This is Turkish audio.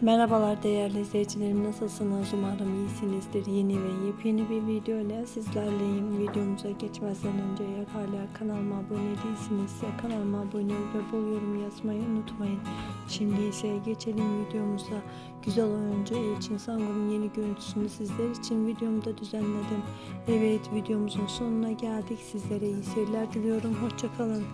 Merhabalar değerli izleyicilerim. Nasılsınız? Umarım iyisinizdir. Yeni ve yepyeni bir video ile sizlerleyim. Videomuza geçmezden önce eğer hala kanalıma abone değilsinizse kanalıma abone ol ve bol yorum yazmayı unutmayın. Şimdi ise geçelim videomuza. Güzel oyuncu Elçin Sangur'un yeni görüntüsünü sizler için videomda düzenledim. Evet videomuzun sonuna geldik. Sizlere iyi seyirler diliyorum. Hoşçakalın